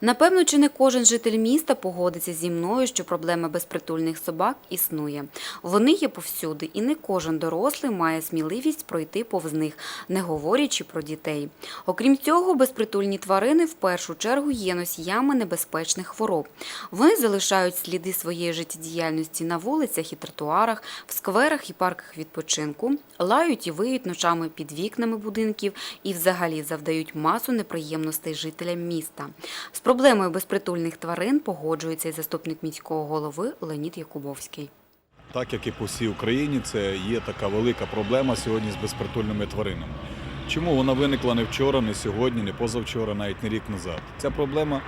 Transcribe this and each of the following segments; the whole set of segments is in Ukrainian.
Напевно, чи не кожен житель міста погодиться зі мною, що проблема безпритульних собак існує. Вони є повсюди, і не кожен дорослий має сміливість пройти повз них, не говорячи про дітей. Окрім цього, безпритульні тварини в першу чергу є носіями небезпечних хвороб. Вони залишають сліди своєї життєдіяльності на вулицях і тротуарах, в скверах і парках відпочинку, лають і виють ночами під вікнами будинків і взагалі завдають масу неприємностей жителям міста. Проблемою безпритульних тварин погоджується і заступник міського голови Леонід Якубовський. Так як і по всій Україні, це є така велика проблема сьогодні з безпритульними тваринами. Чому вона виникла не вчора, не сьогодні, не позавчора, навіть не рік назад? Ця проблема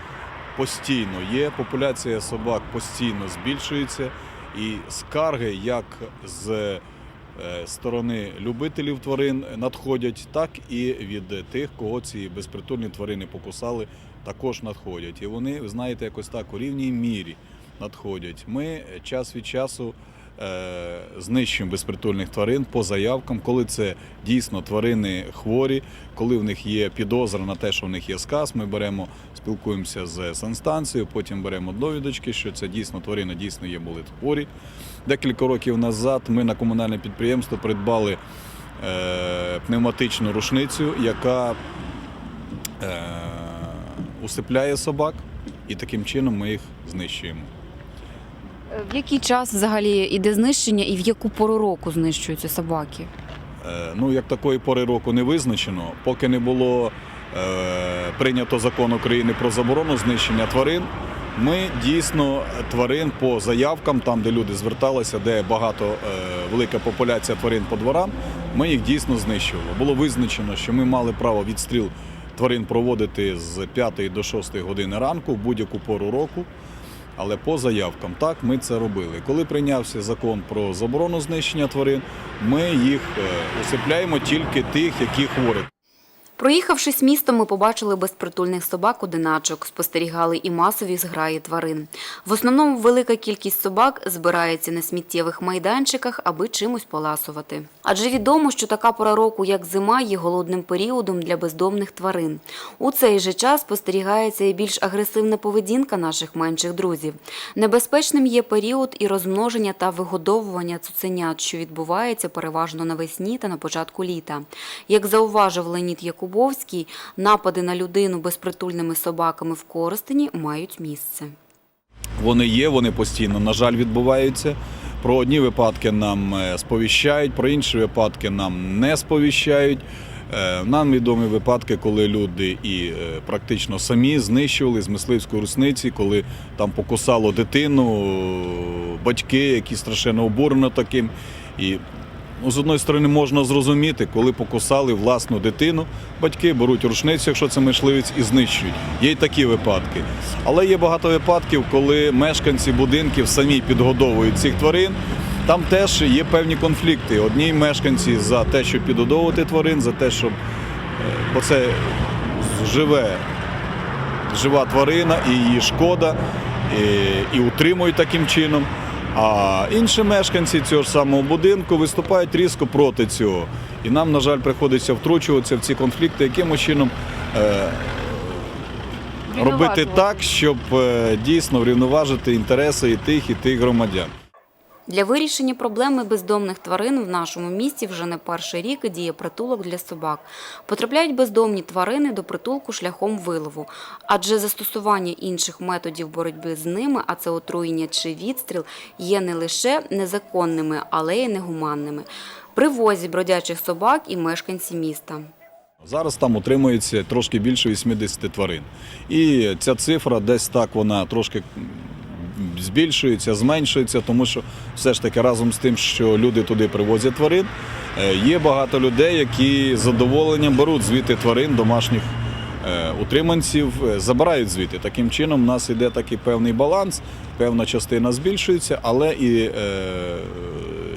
постійно є. Популяція собак постійно збільшується, і скарги як з е, сторони любителів тварин надходять, так і від тих, кого ці безпритульні тварини покусали, також надходять. І вони, ви знаєте, якось так у рівній мірі надходять. Ми час від часу е, знищуємо безпритульних тварин по заявкам, коли це дійсно тварини хворі, коли в них є підозра на те, що в них є сказ, ми беремо, спілкуємося з санстанцією, потім беремо довідочки, що це дійсно тварини дійсно є були хворі. Декілька років назад ми на комунальне підприємство придбали е, пневматичну рушницю, яка е, усипляє собак, і таким чином ми їх знищуємо. В який час взагалі іде знищення і в яку пору року знищуються собаки? Е, Ну, як такої пори року не визначено, поки не було е, прийнято закон України про заборону знищення тварин. Ми дійсно тварин по заявкам, там де люди зверталися, де багато е, велика популяція тварин по дворам, ми їх дійсно знищували. Було визначено, що ми мали право відстріл тварин проводити з 5 до 6 години ранку в будь-яку пору року. Але по заявкам так ми це робили. Коли прийнявся закон про заборону знищення тварин, ми їх е, усипляємо тільки тих, які хворі. Проїхавшись містом, ми побачили безпритульних собак-одиначок, спостерігали і масові зграї тварин. В основному велика кількість собак збирається на сміттєвих майданчиках, аби чимось поласувати. Адже відомо, що така пора року, як зима, є голодним періодом для бездомних тварин. У цей же час спостерігається і більш агресивна поведінка наших менших друзів. Небезпечним є період і розмноження та вигодовування цуценят, що відбувається переважно навесні та на початку літа. Як зауважив Леонід Якубовський, напади на людину безпритульними собаками в Коростені мають місце. Вони є, вони постійно, на жаль, відбуваються. Про одні випадки нам е, сповіщають, про інші випадки нам не сповіщають. Е, Нам відомі випадки, коли люди і е, практично самі знищували з мисливської русниці, коли там покусало дитину, батьки, які страшенно обурено таким. І Ну, з одної сторони, можна зрозуміти, коли покусали власну дитину, батьки беруть рушницю, якщо це мисливець, і знищують. Є й такі випадки. Але є багато випадків, коли мешканці будинків самі підгодовують цих тварин. Там теж є певні конфлікти. Одні мешканці за те, щоб підгодовувати тварин, за те, щоб е, бо це живе жива тварина і її шкода, і, і утримують таким чином. А інші мешканці цього ж самого будинку виступають різко проти цього. І нам, на жаль, приходиться втручуватися в ці конфлікти, яким чином е, робити так, щоб е, дійсно врівноважити інтереси і тих, і тих громадян. Для вирішення проблеми бездомних тварин в нашому місті вже не перший рік діє притулок для собак. Потрапляють бездомні тварини до притулку шляхом вилову, адже застосування інших методів боротьби з ними, а це отруєння чи відстріл, є не лише незаконними, але й негуманними. Привозять бродячих собак і мешканці міста. Зараз там утримується трошки більше 80 тварин. І ця цифра десь так вона трошки збільшується, зменшується, тому що все ж таки разом з тим, що люди туди привозять тварин, е, є багато людей, які з задоволенням беруть звідти тварин домашніх е, утриманців, е, забирають звідти. Таким чином, у нас йде такий певний баланс, певна частина збільшується, але і,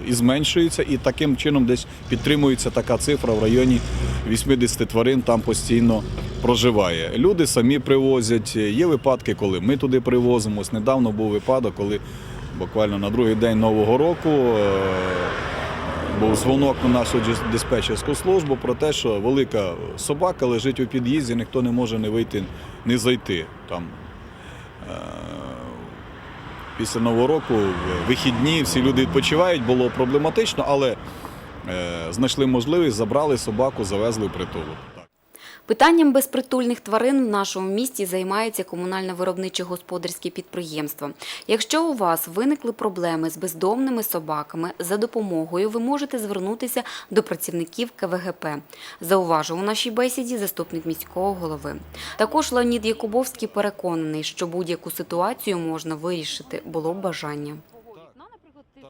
і зменшується, і таким чином десь підтримується така цифра в районі 80 тварин там постійно проживає. Люди самі привозять. Є випадки, коли ми туди привозимо. Ось Недавно був випадок, коли буквально на другий день Нового року е, був дзвонок на нашу диспетчерську службу про те, що велика собака лежить у під'їзді, ніхто не може не вийти, не зайти. Там, е, після Нового року в вихідні всі люди відпочивають, було проблематично, але знайшли можливість, забрали собаку, завезли в притулок. Питанням безпритульних тварин в нашому місті займається комунальне виробниче господарське підприємство. Якщо у вас виникли проблеми з бездомними собаками, за допомогою ви можете звернутися до працівників КВГП. Зауважив у нашій бесіді заступник міського голови. Також Леонід Якубовський переконаний, що будь-яку ситуацію можна вирішити, було б бажання.